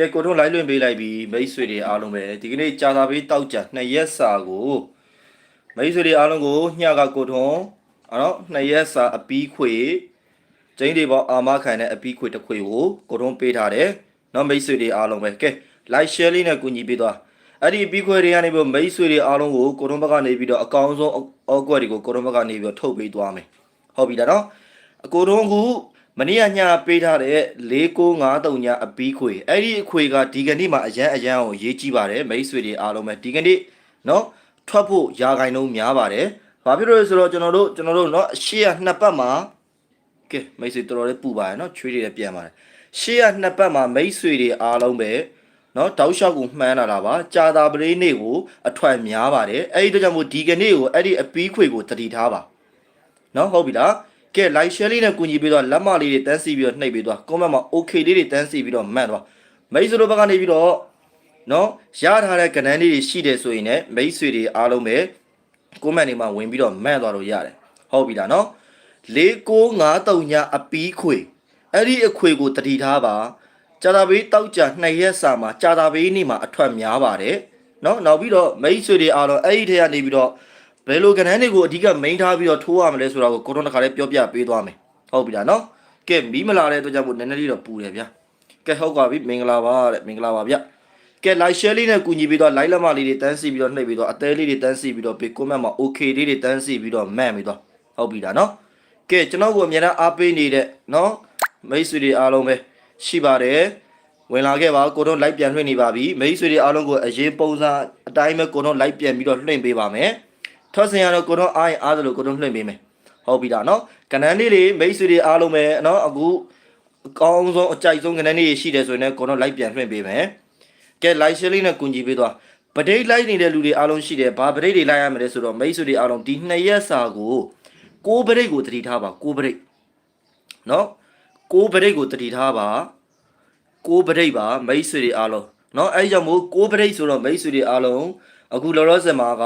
ကဲကိုတို့ live လွှင့်ပေးလိုက်ပြီမိတ်ဆွေတွေအားလုံးပဲဒီကနေ့ကြာသာပေးတောက်ကြနှစ်ရက်စာကိုမိတ်ဆွေတွေအားလုံးကိုညကကိုထွန်းအော်နော်နှစ်ရက်စာအပီးခွေကျင်းတွေပေါ်အာမခံတဲ့အပီးခွေတစ်ခွေကိုကိုထွန်းပေးထားတယ်နော်မိတ်ဆွေတွေအားလုံးပဲကဲ live share လေးနဲ့ကူညီပေးသွားအဲ့ဒီပြီးခွဲတွေကနေပြီးမိတ်ဆွေတွေအားလုံးကိုကိုရုံးဘက်ကနေပြီးတော့အကောင်ဆုံးအော့ကွက်တွေကိုကိုရုံးဘက်ကနေပြီးတော့ထုတ်ပေးသွားမယ်ဟုတ်ပြီလားနော်အကိုရုံးက မနေ့ကညပေးထားတဲ့4953ညအပီးခွေအဲ့ဒီအခွေကဒီကနေ့မှအရန်အရန်ကိုရေးကြည့်ပါတယ်မိတ်ဆွေတွေအားလုံးပဲဒီကနေ့เนาะထွက်ဖို့ရာဂိုင်နှုန်းများပါတယ်ဘာဖြစ်လို့လဲဆိုတော့ကျွန်တော်တို့ကျွန်တော်တို့เนาะရှေ့ကနှစ်ပတ်မှာကဲမိတ်ဆွေတော်တော်လေးပူပါတယ်เนาะချွေးတွေလည်းပြန်ပါတယ်ရှေ့ကနှစ်ပတ်မှာမိတ်ဆွေတွေအားလုံးပဲเนาะတောက်လျှောက်ကိုမှန်းလာတာပါကြာတာပလေးနေ့ကိုအထွက်များပါတယ်အဲ့ဒီတော့ကြောင့်မို့ဒီကနေ့ကိုအဲ့ဒီအပီးခွေကိုတတိထားပါเนาะဟုတ်ပြီလား ကဲ like share လေးနဲ့ကူညီပြီးတော့လက်မလေးတွေတန်းစီပြီးတော့နှိပ်ပြီးတော့ comment မှာ okay လေးတွေတန်းစီပြီးတော့မှတ်တော့မိတ်ဆွေတို့ဘက်ကနေပြီးတော့နော်ရထားတဲ့ကဏ္ဍလေးတွေရှိတယ်ဆိုရင်လည်းမိတ်ဆွေတွေအားလုံးပဲ comment တွေမှာဝင်ပြီးတော့မှတ်သွားလို့ရတယ်ဟုတ်ပြီလားနော်4953ညအပီးခွေအဲ့ဒီအခွေကိုတတိထားပါကြာတာဘေးတောက်ကြနှစ်ရက်စာမှာကြာတာဘေးနေ့မှာအထွက်များပါတယ်နော်နောက်ပြီးတော့မိတ်ဆွေတွေအားလုံးအဲ့ဒီထဲကနေပြီးတော့ ဘယ်လိုကဏ္ဍတွေကိုအဓိက main ထားပြီးတော့ထိုးရမလဲဆိုတာကိုကိုတော့တစ်ခါလေးပြောပြပေးသွားမယ်ဟုတ်ပြီလားနော်ကဲမီးမလာတဲ့အတွက်ကြောင့်မို့နည်းနည်းလေးတော့ပူတယ်ဗျာကဲဟုတ်ပါပြီမင်္ဂလာပါတဲ့မင်္ဂလာပါဗျကဲ like share လေးနဲ့ကူညီပြီးတော့ like လက်မလေးတွေတန်းစီပြီးတော့နှိပ်ပြီးတော့အသေးလေးတွေတန်းစီပြီးတော့ပေး comment မှာ okay လေးတွေတန်းစီပြီးတော့မှန်ပြီးတော့ဟုတ်ပြီလားနော်ကဲကျွန်တော်ကိုအများအားပေးနေတဲ့နော်မိတ်ဆွေတွေအားလုံးပဲရှိပါတယ်ဝင်လာခဲ့ပါကိုတော့ like ပြန်လွှင့်နေပါပြီမိတ်ဆွေတွေအားလုံးကိုအရင်ပုံစံအတိုင်းပဲကိုတော့ like ပြန်ပြီးတော့လွှင့်ပေးပါမယ် ထွက်စင်ရတော့ကိုတော့အားရင်အားသလိုကိုတော့လွှင့်ပေးမယ်ဟုတ်ပြီလားနော်ကဏ္ဍလေးတွေမိတ်ဆွေတွေအားလုံးပဲနော်အခုအကောင်းဆုံးအကြိုက်ဆုံးကဏ္ဍလေးတွေရှိတယ်ဆိုရင်လည်းကိုတော့လိုက်ပြန်လွှင့်ပေးမယ်ကဲ like share လေးနဲ့ကူညီပေးသွားပဒိတ်လိုက်နေတဲ့လူတွေအားလုံးရှိတယ်ဘာပဒိတ်တွေလိုက်ရမလဲဆိုတော့မိတ်ဆွေတွေအားလုံးဒီနှစ်ရက်စာကိုကိုးပဒိတ်ကိုတတိထားပါကိုးပဒိတ်နော်ကိုးပဒိတ်ကိုတတိထားပါကိုးပဒိတ်ပါမိတ်ဆွေတွေအားလုံးနော်အဲကြောင့်မို့ကိုးပဒိတ်ဆိုတော့မိတ်ဆွေတွေအားလုံးအခုလောလောဆယ်မှာက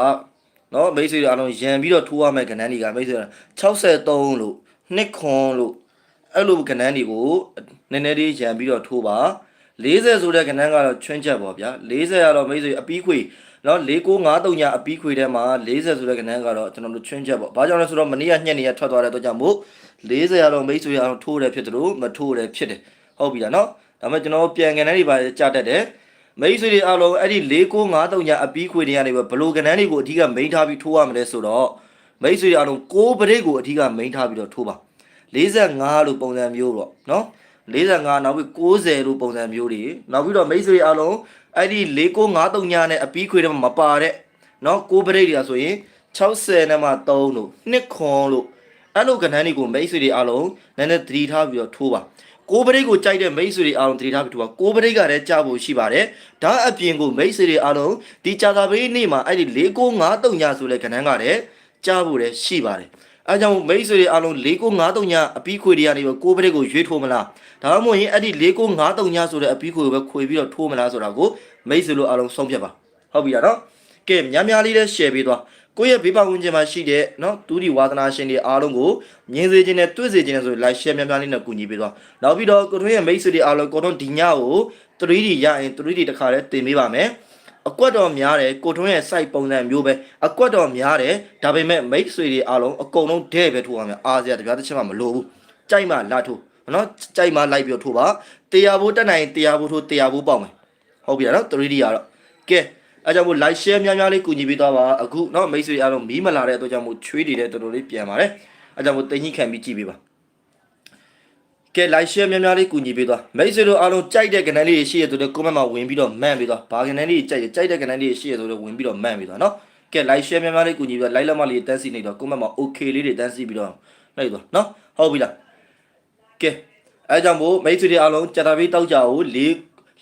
နော်မိတ်ဆွေတွေအားလုံးရန်ပြီးတော့ထိုးရမယ့်ကဏ္ဍတွေကမိတ်ဆွေ63လို့နှစ်ခွန်လို့အဲ့လိုကဏ္ဍတွေကိုနည်းနည်းလေးရန်ပြီးတော့ထိုးပါ40ဆိုတဲ့ကဏ္ဍကတော့ချွင်းချက်ပေါ့ဗျာ40ကတော့မိတ်ဆွေအပီးခွေနော်4953ညအပီးခွေထဲမှာ40ဆိုတဲ့ကဏ္ဍကတော့ကျွန်တော်တို့ချွင်းချက်ပေါ့ဘာကြောင့်လဲဆိုတော့မနေ့ကညက်နေရထွက်သွားတဲ့အတွက်ကြောင့်မို့40ကတော့မိတ်ဆွေအားလုံးထိုးတယ်ဖြစ်တယ်လို့မထိုးတယ်ဖြစ်တယ်ဟုတ်ပြီလားနော်ဒါပေမဲ့ကျွန်တော်ပြန်ကဏ္ဍတွေပါကြာတတ်တယ် မိတ်ဆွေတွေအားလုံးအဲ့ဒီ4953ညအပီးခွေတွေကနေဘဘလိုကဏ္ဍတွေကိုအဓိကမိန်ထားပြီးထိုးရမလဲဆိုတော့မိတ်ဆွေတွေအားလုံး6ပရိတ်ကိုအဓိကမိန်ထားပြီးတော့ထိုးပါ45လို့ပုံစံမျိုးတော့နော်45နောက်ပြီး60လို့ပုံစံမျိုးတွေနောက်ပြီးတော့မိတ်ဆွေအားလုံးအဲ့ဒီ4953ညနဲ့အပီးခွေတွေမှာမပါတဲ့နော်6ပရိတ်တွေကဆိုရင်60နဲ့မှ3လို့2ခွန်လို့အဲ့လိုကဏ္ဍတွေကိုမိတ်ဆွေတွေအားလုံးနည်းနည်းသတိထားပြီးတော့ထိုးပါ ကိုပရိတ်ကိုကြိုက်တဲ့မိတ်ဆွေတွေအားလုံးတတိထားပြီးတော့ကိုပရိတ်ကလည်းကြားဖို့ရှိပါတယ်။ဒါအပြင်ကိုမိတ်ဆွေတွေအားလုံးဒီကြာသာပေးနေ့မှာအဲ့ဒီ4953ညဆိုတဲ့ခဏန်းကလည်းကြားဖို့လည်းရှိပါတယ်။အဲကြောင့်မိတ်ဆွေတွေအားလုံး4953ညအပီးခွေတွေကနေပြီးကိုပရိတ်ကိုရွေးထိုးမလား။ဒါမှမဟုတ်ရင်အဲ့ဒီ4953ညဆိုတဲ့အပီးခွေကိုပဲခွေပြီးတော့ထိုးမလားဆိုတာကိုမိတ်ဆွေတို့အားလုံးဆုံးဖြတ်ပါ။ဟုတ်ပြီလားနော်။ကဲများများလေးလည်း share ပေးသွား။ ကိုယ့်ရဲ့ဘေးပတ်ဝန်းကျင်မှာရှိတဲ့နော်သူဒီဝါသနာရှင်တွေအားလုံးကိုမြင်စေခြင်းနဲ့တွေ့စေခြင်းနဲ့ဆို like share များများလေးနဲ့ကူညီပေးသွားနောက်ပြီးတော့ကိုထွန်းရဲ့မိတ်ဆွေတွေအားလုံးကိုထွန်းဒီညကို 3D ရရင် 3D တခါလဲတင်ပေးပါမယ်အကွက်တော်များတယ်ကိုထွန်းရဲ့ site ပုံစံမျိုးပဲအကွက်တော်များတယ်ဒါပေမဲ့မိတ်ဆွေတွေအားလုံးအကုန်လုံးတဲ့ပဲထိုးရမယ်အားစရာတပြားတစ်ချက်မှမလိုဘူးကြိုက်မှလာထိုးနော်ကြိုက်မှလိုက်ပြီးထိုးပါတရားဘိုးတက်နိုင်တရားဘိုးထိုးတရားဘိုးပေါက်မယ်ဟုတ်ပြီလားနော် 3D ရတော့ကဲ အဲကြောင့်မို့ like share များများလေးကူညီပေးသွားပါအခုเนาะမိတ်ဆွေအားလုံးမီးမလာတဲ့အတွက်ကြောင့်မို့ချွေးနေတဲ့တော်တော်လေးပြန်ပါတယ်အဲကြောင့်မို့တင်ကြီးခံပြီးကြည့်ပေးပါကဲ like share များများလေးကူညီပေးသွားမိတ်ဆွေတို့အားလုံးကြိုက်တဲ့ကဏ္ဍလေးတွေရှိရဆိုတော့ comment မှာဝင်ပြီးတော့မှန်ပေးသွားဘာကဏ္ဍလေးကြိုက်ကြိုက်တဲ့ကဏ္ဍလေးတွေရှိရဆိုတော့ဝင်ပြီးတော့မှန်ပေးသွားเนาะကဲ like share များများလေးကူညီပြီးတော့ like လက်မလေးတန်းစီနေတော့ comment မှာ okay လေးတွေတန်းစီပြီးတော့နှိပ်သွားเนาะဟုတ်ပြီလားကဲအဲကြောင့်မို့မိတ်ဆွေတွေအားလုံးကြာတာပေးတောက်ကြကို၄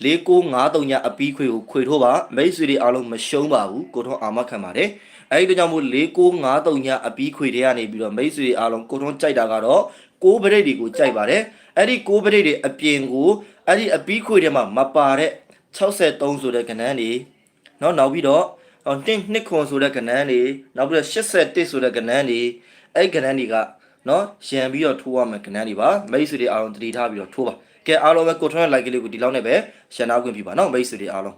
4953ညအပီးခွေကိုခွေထိုးပါမိတ်ဆွေတွေအားလုံးမရှုံးပါဘူးကိုထွန်းအာမခံပါတယ်အဲဒီကြောင့်မို့4953ညအပီးခွေတွေကနေပြီးတော့မိတ်ဆွေတွေအားလုံးကိုထွန်းကြိုက်တာကတော့ကိုးပရိတ်တွေကိုကြိုက်ပါတယ်အဲ့ဒီကိုးပရိတ်တွေအပြင်ကိုအဲ့ဒီအပီးခွေတွေမှာမပါတဲ့63ဆိုတဲ့ကဏ္ဍတွေเนาะနောက်ပြီးတော့တင်းနှစ်ခွန်ဆိုတဲ့ကဏ္ဍတွေနောက်ပြီးတော့81ဆိုတဲ့ကဏ္ဍတွေအဲ့ကဏ္ဍတွေကเนาะရန်ပြီးတော့ထိုးရမယ်ကဏ္ဍတွေပါမိတ်ဆွေတွေအားလုံးတတိထားပြီးတော့ထိုးပါ ကဲအားလုံးပဲကိုထွန်းရဲ့ like လေးကိုဒီလောက်နဲ့ပဲရှင်းနာခွင့်ပြုပါနော်မိတ်ဆွေတွေအားလုံး